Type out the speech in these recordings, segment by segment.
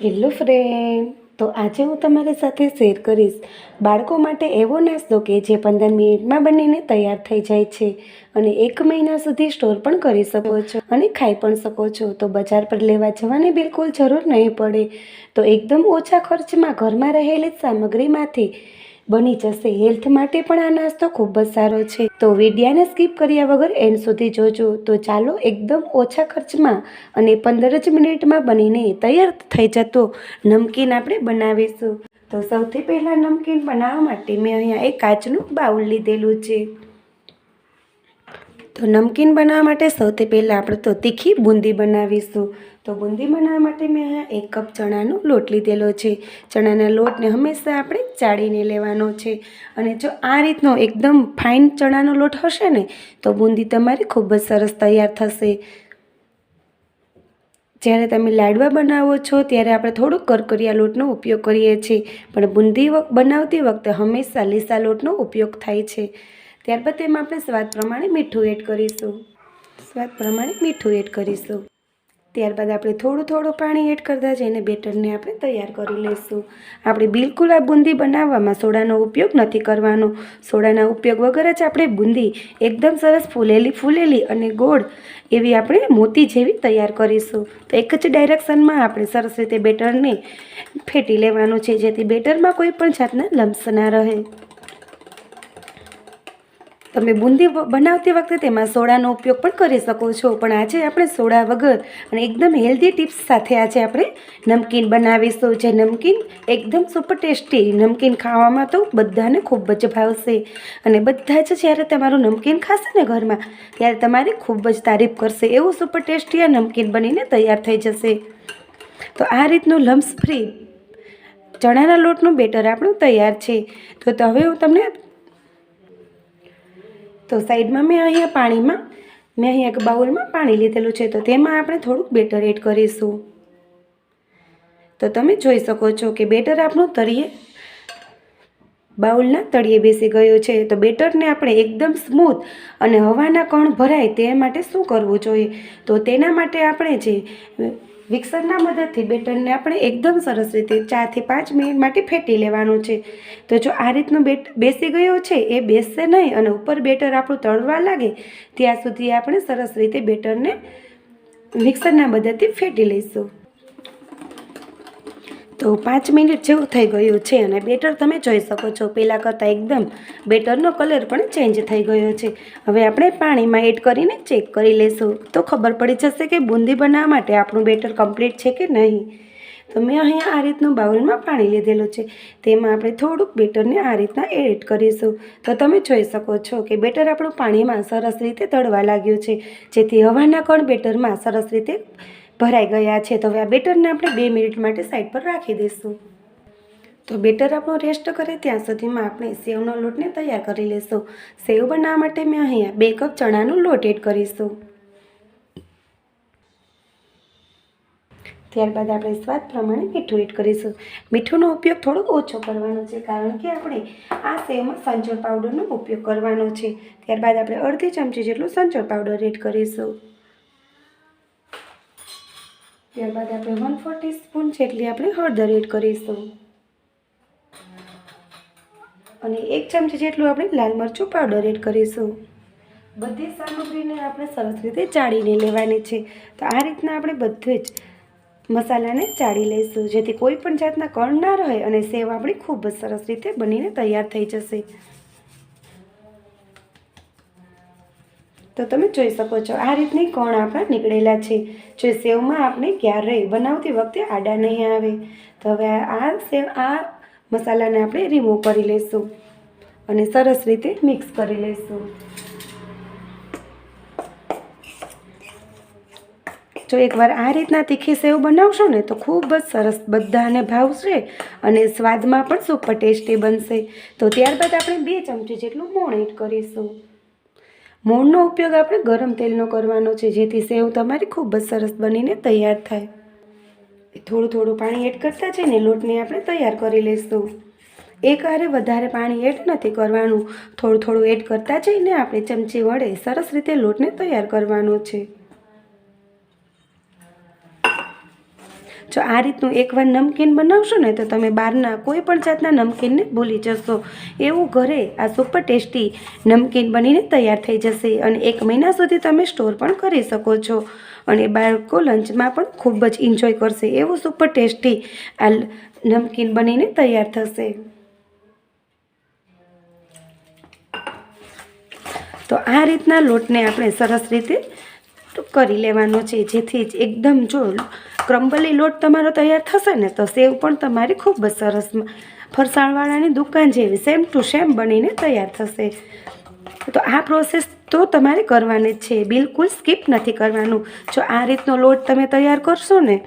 Hello friend તો આજે હું તમારી સાથે શેર કરીશ બાળકો માટે એવો નાસ્તો કે જે પંદર મિનિટમાં બનીને તૈયાર થઈ જાય છે અને એક મહિના સુધી સ્ટોર પણ કરી શકો છો અને ખાઈ પણ શકો છો. તો બજાર પર લેવા જવાની બિલકુલ જરૂર નહીં પડે. તો એકદમ ઓછા ખર્ચમાં ઘરમાં રહેલી સામગ્રીમાંથી બની જશે. હેલ્થ માટે પણ આ નાસ્તો ખૂબ જ સારો છે. તો વિડીયાને સ્કીપ કર્યા વગર એન્ડ સુધી જોજો. તો ચાલો એકદમ ઓછા ખર્ચમાં અને પંદર જ મિનિટમાં બનીને તૈયાર થઈ જતો નમકીન આપણે બનાવીશું. તો સૌથી પહેલાં નમકીન બનાવવા માટે મેં અહીંયા એક કાચનું બાઉલ લીધેલું છે. તો નમકીન બનાવવા માટે સૌથી પહેલાં આપણે તો તીખી બુંદી બનાવીશું. તો બુંદી બનાવવા માટે મેં અહીંયા એક કપ ચણાનો લોટ લીધેલો છે. ચણાના લોટને હંમેશા આપણે ચાળીને લેવાનો છે. અને જો આ રીતનો એકદમ ફાઇન ચણાનો લોટ હશે ને, તો બુંદી તમારી ખૂબ જ સરસ તૈયાર થશે. જ્યારે તમે લાડવા બનાવો છો, ત્યારે આપણે થોડુંક કરકરિયા લોટનો ઉપયોગ કરીએ છીએ. પણ બુંદી બનાવતી વખતે હંમેશા લીસા લોટનો ઉપયોગ થાય છે. ત્યારબાદ તેમાં આપણે સ્વાદ પ્રમાણે મીઠું એડ કરીશું. સ્વાદ પ્રમાણે મીઠું એડ કરીશું. ત્યારબાદ આપણે થોડું થોડું પાણી એડ કરતા જઈને બેટરને આપણે તૈયાર કરી લઈશું. આપણે બિલકુલ આ બુંદી બનાવવામાં સોડાનો ઉપયોગ નથી કરવાનો. સોડાના ઉપયોગ વગર જ આપણે બુંદી એકદમ સરસ ફૂલેલી ફૂલેલી અને ગોળ એવી આપણે મોતી જેવી તૈયાર કરીશું. તો એક જ ડાયરેક્શનમાં આપણે સરસ રીતે બેટરને ફેટી લેવાનું છે, જેથી બેટરમાં કોઈ પણ જાતના લમ્સ ના રહે. તમે બુંદી બનાવતી વખતે તેમાં સોડાનો ઉપયોગ પણ કરી શકો છો. પણ આજે આપણે સોડા વગર અને એકદમ હેલ્ધી ટિપ્સ સાથે આજે આપણે નમકીન બનાવીશું. જે નમકીન એકદમ સુપર ટેસ્ટી નમકીન ખાવામાં તો બધાને ખૂબ જ ભાવશે. અને બધા જ જ્યારે તમારું નમકીન ખાશે ને ઘરમાં, ત્યારે તમારી ખૂબ જ તારીફ કરશે. એવું સુપર ટેસ્ટી આ નમકીન બનીને તૈયાર થઈ જશે. તો આ રીતનું લમ્સ ફ્રી ચણાના લોટનું બેટર આપણું તૈયાર છે. તો હવે હું તમને તો સાઈડમાં મેં અહીંયા પાણીમાં, મેં અહીંયા એક બાઉલમાં પાણી લીધેલું છે. તો તેમાં આપણે થોડુંક બેટર એડ કરીશું. તો તમે જોઈ શકો છો કે બેટર આપણું તળિયે બાઉલના તળિયે બેસી ગયું છે. તો બેટરને આપણે એકદમ સ્મૂથ અને હવાના કણ ભરાય તે માટે શું કરવું જોઈએ? તો તેના માટે આપણે જે વિક્સરના મદદથી બેટરને આપણે એકદમ સરસ રીતે ચારથી પાંચ મિનિટ માટે ફેટી લેવાનું છે. તો જો આ રીતનું બેટ બેસી ગયું છે, એ બેસશે નહીં અને ઉપર બેટર આપણું તળવા લાગે, ત્યાં સુધી આપણે સરસ રીતે બેટરને મિક્સરના મદદથી ફેટી લઈશું. તો પાંચ મિનિટ જેવું થઈ ગયું છે અને બેટર તમે જોઈ શકો છો. પહેલાં કરતાં એકદમ બેટરનો કલર પણ ચેન્જ થઈ ગયો છે. હવે આપણે પાણીમાં એડ કરીને ચેક કરી લઈશું તો ખબર પડી જશે કે બુંદી બનાવવા માટે આપણું બેટર કમ્પ્લીટ છે કે નહીં. તો મેં અહીંયા આ રીતનું બાઉલમાં પાણી લીધેલું છે. તેમાં આપણે થોડુંક બેટરને આ રીતના એડ કરીશું. તો તમે જોઈ શકો છો કે બેટર આપણું પાણીમાં સરસ રીતે તળવા લાગ્યું છે. જેથી હવાના કણ બેટરમાં સરસ રીતે ભરાઈ ગયા છે. તો હવે આ બેટરને આપણે બે મિનિટ માટે સાઈડ પર રાખી દઈશું. તો બેટર આપણો રેસ્ટ કરે ત્યાં સુધીમાં આપણે સેવનો લોટને તૈયાર કરી લઈશું. સેવ બનાવવા માટે મેં અહીંયા બે કપ ચણાનો લોટ એડ કરીશું. ત્યારબાદ આપણે સ્વાદ પ્રમાણે મીઠું એડ કરીશું. મીઠુંનો ઉપયોગ થોડો ઓછો કરવાનો છે, કારણ કે આપણે આ સેવમાં સંચળ પાવડરનો ઉપયોગ કરવાનો છે. ત્યારબાદ આપણે અડધી ચમચી જેટલું સંચળ પાવડર એડ કરીશું. ત્યારબાદ આપણે વન ફોર ટીસ્પૂન જેટલી આપણે હળદર એડ કરીશું. અને એક ચમચી જેટલું આપણે લાલ મરચું પાવડર એડ કરીશું. બધી સામગ્રીને આપણે સરસ રીતે ચાળીને લેવાની છે. તો આ રીતના આપણે બધું જ મસાલાને ચાળી લઈશું. જેથી કોઈ પણ જાતના કણ ના રહે અને સેવ આપણી ખૂબ જ સરસ રીતે બનીને તૈયાર થઈ જશે. તો તમે જોઈ શકો છો, આ રીતની કોણ આપણા નીકળેલા છે. જો સેવમાં આપણે ક્યારેય બનાવતી વખતે આડા નહીં આવે, તો હવે આ સેવ, આ મસાલાને આપણે રિમૂવ કરી લઈશું અને સરસ રીતે મિક્સ કરી લઈશું. જો એકવાર આ રીતના તીખી સેવ બનાવશો ને, તો ખૂબ જ સરસ બધાને ભાવશે અને સ્વાદમાં પણ સુપર ટેસ્ટી બનશે. તો ત્યારબાદ આપણે બે ચમચી જેટલું મોણ એડ કરીશું. મોણનો ઉપયોગ આપણે ગરમ તેલનો કરવાનો છે, જેથી સેવ તમારી ખૂબ જ સરસ બનીને તૈયાર થાય. થોડું થોડું પાણી એડ કરતા જઈને લોટને આપણે તૈયાર કરી લઈશું એક હારે વધારે પાણી એડ નથી કરવાનું. થોડું થોડું એડ કરતા જઈને આપણે ચમચી વડે સરસ રીતે લોટને તૈયાર કરવાનો છે. જો આ રીતનું એકવાર નમકીન બનાવશો ને તો તમે બહારના કોઈ પણ જાતના નમકીનને ભૂલી જશો. એવું ઘરે આ સુપર ટેસ્ટી નમકીન બનીને તૈયાર થઈ જશે અને એક મહિના સુધી તમે સ્ટોર પણ કરી શકો છો. અને બાળકો લંચમાં પણ ખૂબ જ એન્જોય કરશે. એવું સુપર ટેસ્ટી આ નમકીન બનીને તૈયાર થશે. તો આ રીતના લોટને આપણે સરસ રીતે કરી લેવાનો છે. જેથી જ એકદમ જો ક્રમ્બલી લોટ તમારો તૈયાર થશે ને, તો સેવ પણ તમારી ખૂબ જ સરસ ફરસાણવાળાની દુકાન જેવી, સેમ ટુ સેમ બનીને તૈયાર થશે. તો આ પ્રોસેસ તો તમારે કરવાની જ છે. બિલકુલ સ્કીપ નથી કરવાનું. જો આ રીતનો લોટ તમે તૈયાર કરશો ને,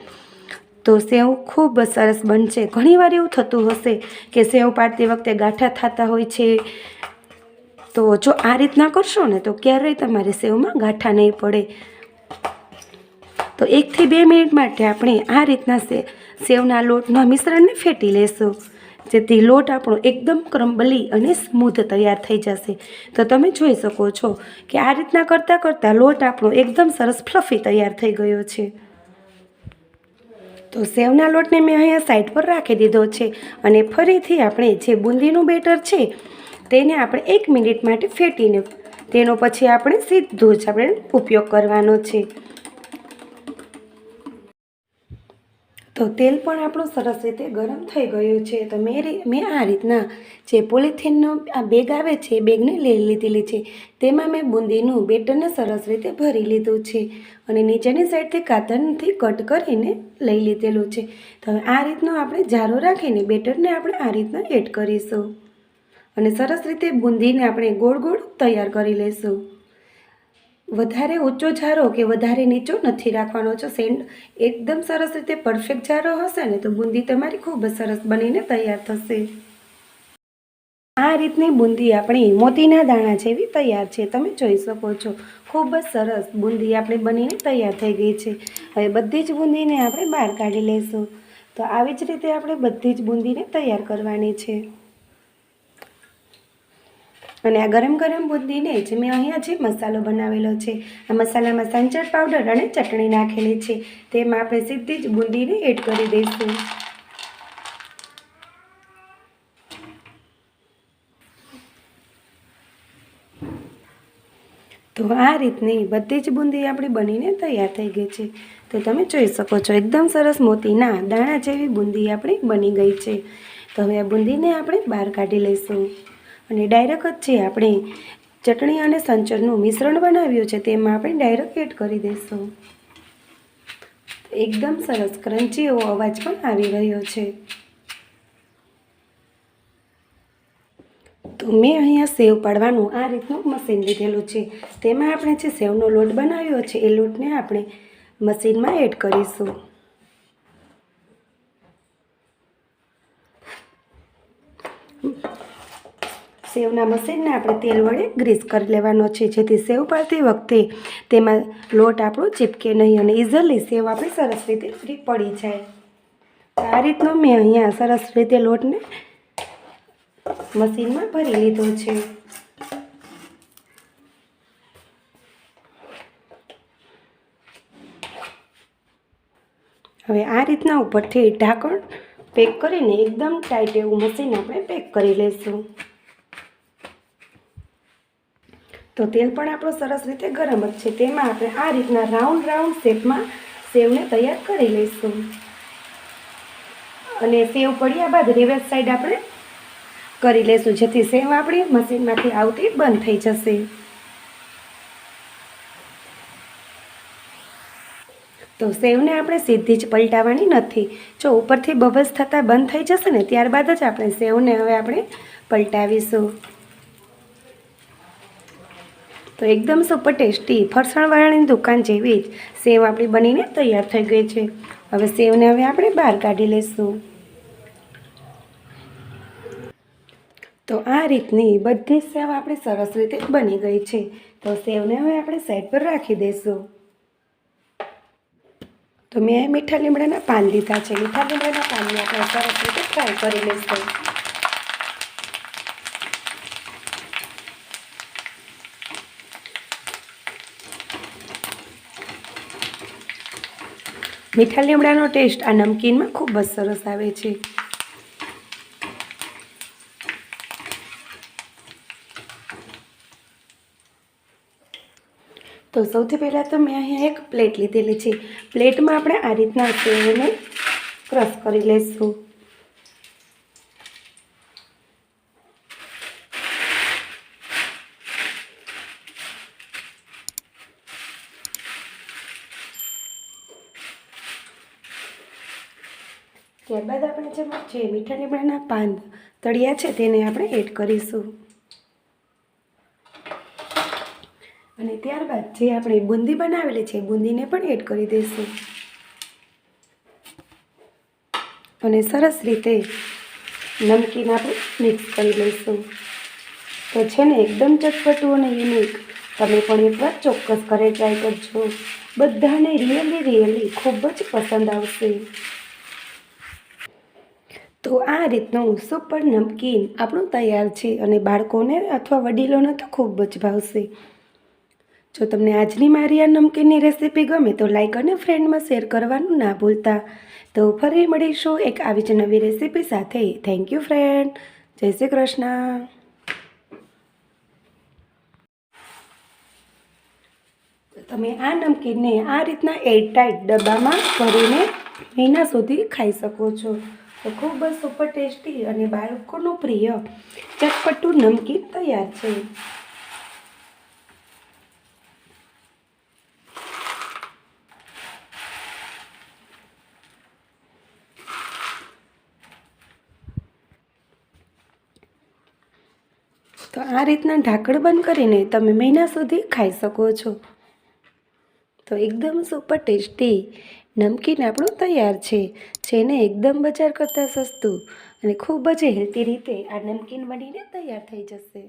તો સેવ ખૂબ જ સરસ બનશે. ઘણીવાર એવું થતું હશે કે સેવ પાડતી વખતે ગાંઠા થતા હોય છે. તો જો આ રીતના કરશો ને, તો ક્યારેય તમારે સેવમાં ગાંઠા નહીં પડે. તો એકથી બે મિનિટ માટે આપણે આ રીતના સે, સેવના લોટના મિશ્રણને ફેટી લેશું. જેથી લોટ આપણો એકદમ ક્રમ્બલી અને સ્મૂધ તૈયાર થઈ જશે. તો તમે જોઈ શકો છો કે આ રીતના કરતાં કરતાં લોટ આપણો એકદમ સરસ ફ્લફી તૈયાર થઈ ગયો છે. તો સેવના લોટને મેં અહીંયા સાઈડ પર રાખી દીધો છે અને ફરીથી આપણે જે બુંદીનું બેટર છે તેને આપણે એક મિનિટ માટે ફેટીને, તેનો પછી આપણે સીધું જ આપણે ઉપયોગ કરવાનો છે. તો તેલ પણ આપણું સરસ રીતે ગરમ થઈ ગયું છે. તો મેં મેં આ રીતના જે પોલિથીનનો આ બેગ આવે છે, એ બેગને લઈ લીધેલી છે. તેમાં મેં બુંદીનું બેટરને સરસ રીતે ભરી લીધું છે અને નીચેની સાઈડથી કાતરથી કટ કરીને લઈ લીધેલું છે. તો આ રીતનો આપણે જારો રાખીને બેટરને આપણે આ રીતના એડ કરીશું અને સરસ રીતે બુંદીને આપણે ગોળ ગોળ તૈયાર કરી લઈશું. વધારે ઊંચો જારો કે વધારે નીચો નથી રાખવાનો. છો સેન્ડ એકદમ સરસ રીતે પરફેક્ટ જારો હશે ને, તો બુંદી તમારી ખૂબ જ સરસ બનીને તૈયાર થશે. આ રીતની બુંદી આપણી મોતીના દાણા જેવી તૈયાર છે. તમે જોઈ શકો છો, ખૂબ જ સરસ બુંદી આપણી બનીને તૈયાર થઈ ગઈ છે. હવે બધી જ બુંદીને આપણે બહાર કાઢી લઈશું. તો આવી જ રીતે આપણે બધી જ બુંદીને તૈયાર કરવાની છે. અને આ ગરમ ગરમ બુંદીને જે મેં અહીંયા જે મસાલો બનાવેલો છે, આ મસાલામાં સંચર પાવડર અને ચટણી નાખેલી છે, તેમાં આપણે સીધી જ બુંદીને એડ કરી દઈશું. તો આ રીતની બધી જ બુંદી આપણી બનીને તૈયાર થઈ ગઈ છે. તો તમે જોઈ શકો છો, એકદમ સરસ મોતીના દાણા જેવી બુંદી આપણી બની ગઈ છે. તો હવે આ બુંદીને આપણે બહાર કાઢી લઈશું. અને ડાયરેક્ટ જ જે આપણે ચટણી અને સંચરનું મિશ્રણ બનાવ્યું છે, તેમાં આપણે ડાયરેક્ટ એડ કરી દઈશું. એકદમ સરસ ક્રન્ચી એવો અવાજ પણ આવી રહ્યો છે. તો મેં અહીંયા સેવ પાડવાનું આ રીતનું મશીન લીધેલું છે. તેમાં આપણે જે સેવનો લોટ બનાવ્યો છે, એ લોટને આપણે મશીનમાં એડ કરીશું. સેવના મશીનને આપણે તેલ વડે ગ્રીસ કરી લેવાનો છે. જેથી સેવ પાડતી વખતે તેમાં લોટ આપણો ચીપકે નહીં અને ઇઝીલી સેવ આપણી સરસ રીતે ફ્રી પડી જાય. આ રીતનો મેં અહીંયા સરસ રીતે લોટને મશીનમાં ભરી લીધો છે. હવે આ રીતના ઉપરથી ઢાંકણ પેક કરીને એકદમ ટાઈટ એવું મશીન આપણે પેક કરી લઈશું. તો તેલ પણ આપણો સરસ રીતે ગરમ જ છે. તેમાં આપણે આ રીતના રાઉન્ડ રાઉન્ડ શેપમાં સેવને તૈયાર કરી લઈશું. અને સેવ પડ્યા બાદ રિવર્સ સાઈડ આપણે કરી લઈશું. જેથી સેવ આપણી મશીનમાંથી આવતી બંધ થઈ જશે. તો સેવને આપણે સીધી જ પલટાવવાની નથી. જો ઉપરથી બબલ્સ થતાં બંધ થઈ જશે ને, ત્યારબાદ જ આપણે સેવને હવે આપણે પલટાવીશું. તો એકદમ સુપર ટેસ્ટી ફરસાણવાળાની દુકાન જેવી જ. સેવ આપણી બનીને તૈયાર થઈ ગઈ છે. હવે સેવને હવે આપણે બહાર કાઢી લઈશું. તો આ રીતની બધી સેવ આપણી સરસ રીતે બની ગઈ છે. તો સેવને હવે આપણે સાઈડ પર રાખી દઈશું. તો મેં મીઠા લીમડાના પાન લીધા છે. મીઠા લીમડાના પાનને આપણે સરસ રીતે ફ્રાય કરી લઈશું. મીઠા લીમડાનો ટેસ્ટ આ નમકીનમાં ખૂબ જ સરસ આવે છે. તો સૌથી પહેલાં તો મેં અહીંયા એક પ્લેટ લીધેલી છે. પ્લેટમાં આપણે આ રીતના સેવને ક્રશ કરી લઈશું ત્યારબાદ આપણે જે જે મીઠા લીમડાના પાન તળિયા છે તેને આપણે એડ કરીશું. અને ત્યારબાદ જે આપણે બુંદી બનાવેલી છે, બુંદીને પણ એડ કરી દઈશું. અને સરસ રીતે નમકીન આપણે મિક્સ કરી લઈશું. તો છે ને એકદમ ચટપટું અને યુનિક. તમે પણ એકવાર ચોક્કસ ઘરે ટ્રાય કરજો. બધાને રિયલી રિયલી ખૂબ જ પસંદ આવશે. તો આ રીતનું સુપર નમકીન આપણું તૈયાર છે અને બાળકોને અથવા વડીલોને તો ખૂબ જ ભાવશે. જો તમને આજની મારી આ નમકીનની રેસીપી ગમે તો લાઇક અને ફ્રેન્ડમાં શેર કરવાનું ના ભૂલતા. તો ફરી મળીશું એક આવી જ નવી રેસીપી સાથે. થેન્ક યુ ફ્રેન્ડ જય શ્રી કૃષ્ણ. તમે આ નમકીનને આ રીતના એરટાઈટ ડબ્બામાં ભરીને મહિના સુધી ખાઈ શકો છો. ખૂબ જ સુપર ટેસ્ટી અને બાળકોનું પ્રિય ચટપટું નમકીન તૈયાર છે. તો આ રીતના ઢાંકણ બંધ કરીને તમે મહિના સુધી ખાઈ શકો છો. તો એકદમ સુપર ટેસ્ટી નમકીન આપણું તૈયાર છે, જેને એકદમ બજાર કરતાં સસ્તું અને ખૂબ જ હેલ્ધી રીતે આ નમકીન બનીને તૈયાર થઈ જશે.